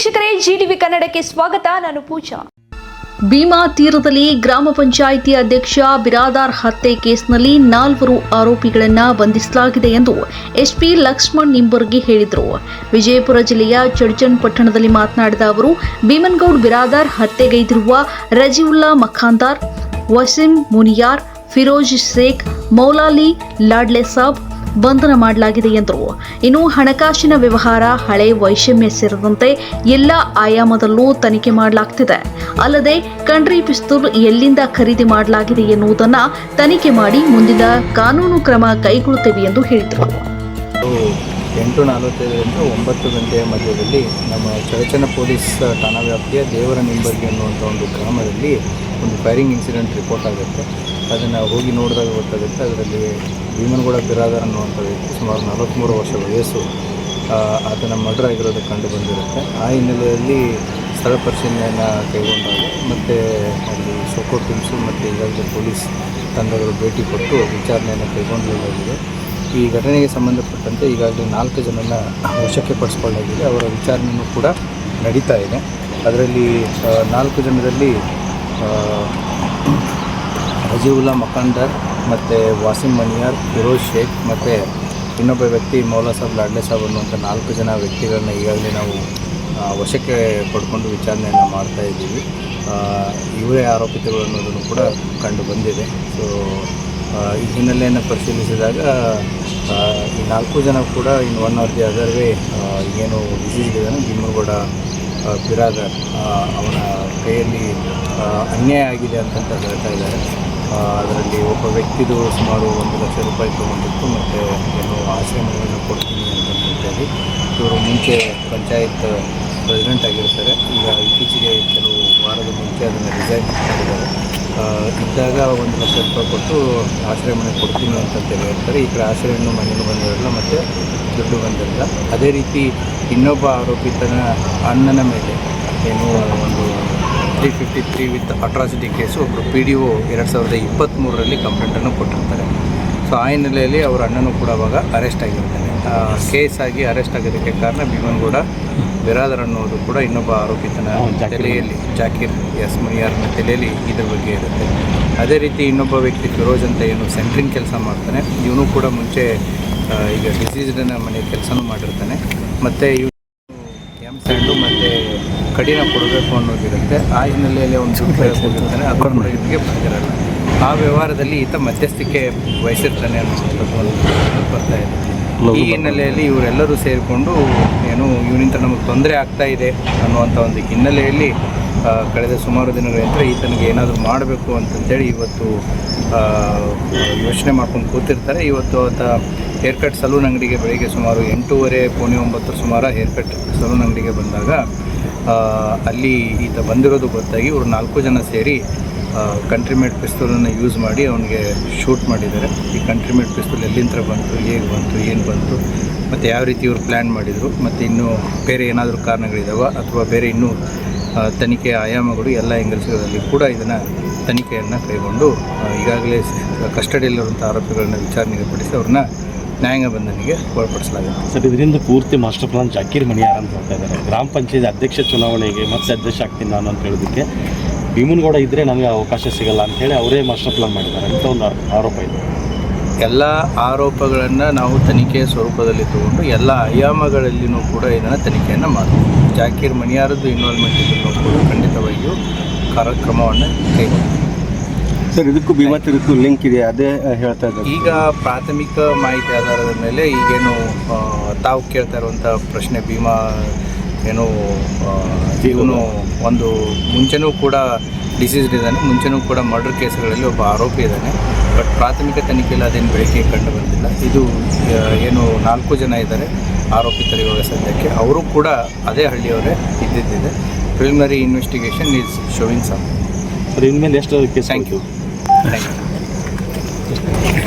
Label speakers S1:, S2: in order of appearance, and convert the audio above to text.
S1: ವೀಕ್ಷಕರೇ ಜಿಟಿವಿ ಕನ್ನಡಕ್ಕೆ ಸ್ವಾಗತ. ನಾನು ಪೂಜಾ.
S2: ಭೀಮಾ ತೀರದಲ್ಲಿ ಗ್ರಾಮ ಪಂಚಾಯಿತಿ ಅಧ್ಯಕ್ಷ ಬಿರಾದಾರ್ ಹತ್ಯೆ ಕೇಸ್ನಲ್ಲಿ ನಾಲ್ವರು ಆರೋಪಿಗಳನ್ನು ಬಂಧಿಸಲಾಗಿದೆ ಎಂದು ಎಸ್ಪಿ ಲಕ್ಷ್ಮಣ್ ನಿಂಬರ್ಗಿ ಹೇಳಿದರು. ವಿಜಯಪುರ ಜಿಲ್ಲೆಯ ಚಡ್ಚನ್ ಪಟ್ಟಣದಲ್ಲಿ ಮಾತನಾಡಿದ ಅವರು, ಭೀಮನ್ಗೌಡ್ ಬಿರಾದಾರ್ ಹತ್ಯೆಗೈದಿರುವ ರಜಿವುಲ್ಲಾ ಮಖಾಂದಾರ್, ವಸೀಂ ಮುನಿಯಾರ್, ಫಿರೋಜ್ ಶೇಖ್, ಮೌಲಾಲಿ ಲಾಡ್ಲೆ ಸಾಬ್ ಬಂಧನ ಮಾಡಲಾಗಿದೆ ಎಂದರು ಇನ್ನು ಹಣಕಾಸಿನ ವ್ಯವಹಾರ ಹಳೆ ವೈಷಮ್ಯ ಸೇರಿದಂತೆ ಎಲ್ಲ ಆಯಾಮದಲ್ಲೂ ತನಿಖೆ ಮಾಡಲಾಗ್ತಿದೆ. ಅಲ್ಲದೆ ಕಂಡ್ರಿ ಪಿಸ್ತೂಲ್ ಎಲ್ಲಿಂದ ಖರೀದಿ ಮಾಡಲಾಗಿದೆ ಎನ್ನುವುದನ್ನು ತನಿಖೆ ಮಾಡಿ ಮುಂದಿನ ಕಾನೂನು ಕ್ರಮ ಕೈಗೊಳ್ಳುತ್ತೇವೆ ಎಂದು ಹೇಳಿದರು.
S3: ಎಂಟು ನಲವತ್ತೈದರಿಂದ ಒಂಬತ್ತು ಗಂಟೆಯ ಮಧ್ಯದಲ್ಲಿ ನಮ್ಮ ಚಡಚನ ಪೊಲೀಸ್ ಠಾಣಾ ವ್ಯಾಪ್ತಿಯ ದೇವರ ನಿಂಬರ್ಗಿ ಅನ್ನುವಂಥ ಒಂದು ಗ್ರಾಮದಲ್ಲಿ ಒಂದು ಫೈರಿಂಗ್ ಇನ್ಸಿಡೆಂಟ್ ರಿಪೋರ್ಟ್ ಆಗುತ್ತೆ. ಅದನ್ನು ಹೋಗಿ ನೋಡಿದಾಗ ಗೊತ್ತಾಗುತ್ತೆ. ಅದರಲ್ಲಿ ಭೀಮನಗೌಡ ಬಿರಾದರ್ ಅನ್ನುವಂಥ ವ್ಯಕ್ತಿ ಸುಮಾರು ನಲವತ್ತ್ಮೂರು ವರ್ಷ ವಯಸ್ಸು ಆತನ ಮರ್ಡರ್ ಆಗಿರೋದು ಕಂಡು ಬಂದಿರುತ್ತೆ. ಆ ಹಿನ್ನೆಲೆಯಲ್ಲಿ ಸ್ಥಳ ಪರಿಶೀಲನೆಯನ್ನು ಕೈಗೊಂಡಾಗ ಮತ್ತು ಅಲ್ಲಿ ಸೋಕೋ ಟೀಮ್ಸು ಮತ್ತು ಈಗಾಗಲೇ ಪೊಲೀಸ್ ತಂಡಗಳು ಭೇಟಿ ಕೊಟ್ಟು ವಿಚಾರಣೆಯನ್ನು ಕೈಗೊಂಡಿರಲಾಗಿದೆ ಈ ಘಟನೆಗೆ ಸಂಬಂಧಪಟ್ಟಂತೆ ಈಗಾಗಲೇ ನಾಲ್ಕು ಜನನ ವಶಕ್ಕೆ ಪಡಿಸ್ಕೊಳ್ಳಲಾಗಿದೆ. ಅವರ ವಿಚಾರಣೆಯೂ ಕೂಡ ನಡೀತಾ ಇದೆ. ಅದರಲ್ಲಿ ನಾಲ್ಕು ಜನರಲ್ಲಿ ಅಜೀವುಲ್ಲಾ ಮಖಾಂದರ್ ಮತ್ತು ವಾಸಿಮ್ ಮನಿಯಾರ್ ಫಿರೋಜ್ ಶೇಖ್ ಮತ್ತು ಇನ್ನೊಬ್ಬ ವ್ಯಕ್ತಿ ಮೌಲಾ ಸಾಬ್ ಲಾಡ್ಲೆ ಸಾಬ್ ಅನ್ನುವಂಥ ನಾಲ್ಕು ಜನ ವ್ಯಕ್ತಿಗಳನ್ನ ಈಗಾಗಲೇ ನಾವು ವಶಕ್ಕೆ ಪಡ್ಕೊಂಡು ವಿಚಾರಣೆಯನ್ನು ಮಾಡ್ತಾ ಇದ್ದೀವಿ. ಇವರೇ ಆರೋಪಿತರು ಅನ್ನೋದನ್ನು ಕೂಡ ಕಂಡು ಬಂದಿದೆ. ಸೊ ಈ ಹಿನ್ನೆಲೆಯನ್ನು ಪರಿಶೀಲಿಸಿದಾಗ ಈ ನಾಲ್ಕು ಜನ ಕೂಡ in one or the other way ಏನು ಡಿಸೀಸ್ ಇದೆ ಭೀಮಗೌಡ ಬಿರಾದರ್ ಅವನ ಕೈಯಲ್ಲಿ ಅನ್ಯಾಯ ಆಗಿದೆ ಅಂತಂತ ಹೇಳ್ತಾ ಇದ್ದಾರೆ. ಆ, ಅದರಲ್ಲಿ ಒಬ್ಬ ವ್ಯಕ್ತಿದು ಸುಮಾರು ಒಂದು ಲಕ್ಷ ರೂಪಾಯಿ ತೊಗೊಂಡಿತ್ತು, ಮತ್ತು ಏನು ಆಶ್ರಮವನ್ನು ಕೊಡ್ತೀನಿ ಅಂತ ಹೇಳಿ ಇವರು ಮುಂಚೆ ಪಂಚಾಯತ್ ಪ್ರೆಸಿಡೆಂಟ್ ಆಗಿರ್ತಾರೆ. ಈಗ ಇತ್ತೀಚೆಗೆ ಕೆಲವು ವಾರದ ಮುಂಚೆ ಅದನ್ನು ರಿಸೈನ್ ಮಾಡಿದ್ದಾರೆ. ಇದ್ದಾಗ ಒಂದು ಲಕ್ಷ ರೂಪಾಯಿ ಕೊಟ್ಟು ಆಶ್ರಯ ಮನೆ ಕೊಡ್ತೀನಿ ಅಂತೇಳಿ ಹೇಳ್ತಾರೆ. ಈ ಕಡೆ ಆಶ್ರಯನೂ ಮನೆಯೂ ಬಂದಿರಲ್ಲ, ಮತ್ತು ದುಡ್ಡು ಬಂದಿರಲ್ಲ. ಅದೇ ರೀತಿ ಇನ್ನೊಬ್ಬ ಆರೋಪಿತನ ಅಣ್ಣನ ಮೇಲೆ ಏನು ಒಂದು three fifty three with atrocity case ಒಬ್ಬರು ಪಿ ಡಿ ಒ ಎರಡು ಸಾವಿರದ ಇಪ್ಪತ್ತ್ಮೂರರಲ್ಲಿ ಕಂಪ್ಲೇಂಟನ್ನು ಕೊಟ್ಟಿರ್ತಾರೆ. ಸೊ ಆ ಹಿನ್ನೆಲೆಯಲ್ಲಿ ಅವರ ಅಣ್ಣನೂ ಕೂಡ ಅವಾಗ ಅರೆಸ್ಟ್ ಆಗಿರ್ತಾನೆ. ಕೇಸ್ ಆಗಿ ಅರೆಸ್ಟ್ ಆಗೋದಕ್ಕೆ ಕಾರಣ ಭೀಮನ್ಗೌಡ ಬಿರಾದರ್ ಅನ್ನೋದು ಕೂಡ ಇನ್ನೊಬ್ಬ ಆರೋಪಿತನ ತಲೆಯಲ್ಲಿ ಜಾಕಿರ್ ಎಸ್ ಮುನಿಯಾರ್ನ ತಲೆಯಲ್ಲಿ ಇದ್ರ ಬಗ್ಗೆ ಇರುತ್ತೆ. ಅದೇ ರೀತಿ ಇನ್ನೊಬ್ಬ ವ್ಯಕ್ತಿ ಫಿರೋಜ್ ಅಂತ ಏನು ಸೆಂಟ್ರಿಂಗ್ ಕೆಲಸ ಮಾಡ್ತಾನೆ. ಇವನು ಕೂಡ ಮುಂಚೆ ಈಗ ಡಿಸೀಸ್ಡನ ಮನೆ ಕೆಲಸನೂ ಮಾಡಿರ್ತಾನೆ. ಮತ್ತು ಇವ್ ಸ್ಯಾಂಡು ಮತ್ತು ಕಡಿನ ಕೊಡಬೇಕು ಅನ್ನೋದಿರುತ್ತೆ. ಆ ಹಿನ್ನೆಲೆಯಲ್ಲಿ ಒಂದು ದುಡ್ಡು ಹೋಗಿರ್ತಾನೆ. ಅಕೌಂಟ್ ಇವರಿಗೆ ಬಂದಿರಲ್ಲ ಆ ವ್ಯವಹಾರದಲ್ಲಿ ಈತ ಮಧ್ಯಸ್ಥಿಕೆ ವಹಿಸಿರ್ತಾನೆ ಅನ್ನೋದು ಬರ್ತಾ ಇದೆ. ಈ ಹಿನ್ನೆಲೆಯಲ್ಲಿ ಇವರೆಲ್ಲರೂ ಸೇರಿಕೊಂಡು ಏನು ಇವನಿಂದ ನಮಗೆ ತೊಂದರೆ ಆಗ್ತಾ ಇದೆ ಅನ್ನುವಂಥ ಒಂದು ಹಿನ್ನೆಲೆಯಲ್ಲಿ ಕಳೆದ ಸುಮಾರು ದಿನಗಳಿಂದ ಈತನಿಗೆ ಏನಾದರೂ ಮಾಡಬೇಕು ಅಂತಂತೇಳಿ ಇವತ್ತು ಯೋಚನೆ ಮಾಡ್ಕೊಂಡು ಕೂತಿರ್ತಾರೆ. ಇವತ್ತು ಆತ ಹೇರ್ ಕಟ್ ಸಲೂನ್ ಅಂಗಡಿಗೆ ಬೆಳಿಗ್ಗೆ ಸುಮಾರು ಎಂಟೂವರೆ, ಪೌಣೆ ಒಂಬತ್ತರ ಸುಮಾರು ಹೇರ್ ಕಟ್ ಸಲೂನ್ ಅಂಗಡಿಗೆ ಬಂದಾಗ ಅಲ್ಲಿ ಈತ ಬಂದಿರೋದು ಗೊತ್ತಾಗಿ ಇವರು ನಾಲ್ಕು ಜನ ಸೇರಿ ಕಂಟ್ರಿ ಮೇಡ್ ಪಿಸ್ತೂಲನ್ನು ಯೂಸ್ ಮಾಡಿ ಅವನಿಗೆ ಶೂಟ್ ಮಾಡಿದ್ದಾರೆ. ಈ ಕಂಟ್ರಿ ಮೇಡ್ ಪಿಸ್ತೂಲ್ ಎಲ್ಲಿಂದ ಬಂತು, ಹೇಗೆ ಬಂತು, ಏನು ಬಂತು, ಮತ್ತು ಯಾವ ರೀತಿ ಇವರು ಪ್ಲ್ಯಾನ್ ಮಾಡಿದರು, ಮತ್ತು ಇನ್ನೂ ಬೇರೆ ಏನಾದರೂ ಕಾರಣಗಳಿದಾವ, ಅಥವಾ ಬೇರೆ ಇನ್ನೂ ತನಿಖೆ ಆಯಾಮಗಳು ಎಲ್ಲ ಎಂಗಲ್ಸ್ಗಳಲ್ಲಿ ಕೂಡ ಇದನ್ನು ತನಿಖೆಯನ್ನು ಕೈಗೊಂಡು ಈಗಾಗಲೇ ಕಸ್ಟಡಿಯಲ್ಲಿರುವಂಥ ಆರೋಪಿಗಳನ್ನ ವಿಚಾರಣೆಗೆ ಪಡಿಸಿ ಅವ್ರನ್ನ ನ್ಯಾಯಾಂಗ ಬಂಧನಿಗೆ ಒಳಪಡಿಸಲಾಗುತ್ತೆ
S4: ಸರ್ ಇದರಿಂದ ಪೂರ್ತಿ ಮಾಸ್ಟರ್ ಪ್ಲಾನ್ ಜಾಕೀರ್ ಮಣಿಯಾರ್ ಅಂತ ಹೇಳ್ತಾ ಇದ್ದಾರೆ. ಗ್ರಾಮ ಪಂಚಾಯತ್ ಅಧ್ಯಕ್ಷ ಚುನಾವಣೆಗೆ ಮತ್ತೆ ಅಧ್ಯಕ್ಷ ಆಗ್ತೀನಿ ನಾನು ಅಂತ ಹೇಳೋದಕ್ಕೆ ಭೀಮನಗೌಡ ಇದ್ದರೆ ನಮಗೆ ಅವಕಾಶ ಸಿಗಲ್ಲ ಅಂಥೇಳಿ ಅವರೇ ಮಾಸ್ಟರ್ ಪ್ಲಾನ್ ಮಾಡಿದ್ದಾರೆ. ಅಂತ ಒಂದು ಆರೋಪ ಇದೆ.
S3: ಎಲ್ಲ ಆರೋಪಗಳನ್ನು ನಾವು ತನಿಖೆಯ ಸ್ವರೂಪದಲ್ಲಿ ತಗೊಂಡು ಎಲ್ಲ ಆಯಾಮಗಳಲ್ಲಿಯೂ ಕೂಡ ಇದನ್ನು ತನಿಖೆಯನ್ನು ಮಾಡ್ತೀವಿ ಜಾಕೀರ್ ಮಣಿಯಾರದ್ದು ಇನ್ವಾಲ್ವ್ಮೆಂಟ್ ಇದನ್ನು ಕೂಡ ಖಂಡಿತವಾಗಿಯೂ ಕಾರ್ಯಕ್ರಮವನ್ನು ಕೈಗೊಳ್ತೀವಿ
S5: ಸರ್ ಇದಕ್ಕೂ ಭೀಮಾ ತಿರುಗಕ್ಕೂ ಲಿಂಕ್ ಇದೆ ಅದೇ ಹೇಳ್ತಾ ಇದ್ದಾರೆ.
S3: ಈಗ ಪ್ರಾಥಮಿಕ ಮಾಹಿತಿ ಆಧಾರದ ಮೇಲೆ ಈಗೇನು ತಾವು ಕೇಳ್ತಾ ಇರುವಂಥ ಪ್ರಶ್ನೆ ಭೀಮಾ ಏನು ಇವನು ಒಂದು ಮುಂಚೆನೂ ಕೂಡ ಡಿಸೀಸ್ಡ್ ಇದ್ದಾನೆ ಮುಂಚೆನೂ ಕೂಡ ಮರ್ಡರ್ ಕೇಸ್ಗಳಲ್ಲಿ ಒಬ್ಬ ಆರೋಪಿ ಇದ್ದಾನೆ. ಬಟ್ ಪ್ರಾಥಮಿಕ ತನಿಖೆಯಲ್ಲಿ ಅದೇನು ಬೆಳಕಿಗೆ ಕಂಡು ಬಂದಿಲ್ಲ. ಇದು ಏನು ನಾಲ್ಕು ಜನ ಇದ್ದಾರೆ ಆರೋಪಿತರು ಇವಾಗ ಸದ್ಯಕ್ಕೆ. ಅವರು ಕೂಡ ಅದೇ ಹಳ್ಳಿಯವರೇ ಇದ್ದಿದ್ದಿದೆ. Preliminary investigation is showing some
S4: sir ಇನ್ಮೇಲೆ ಎಷ್ಟು
S3: ಥ್ಯಾಂಕ್ ಯು Thank you.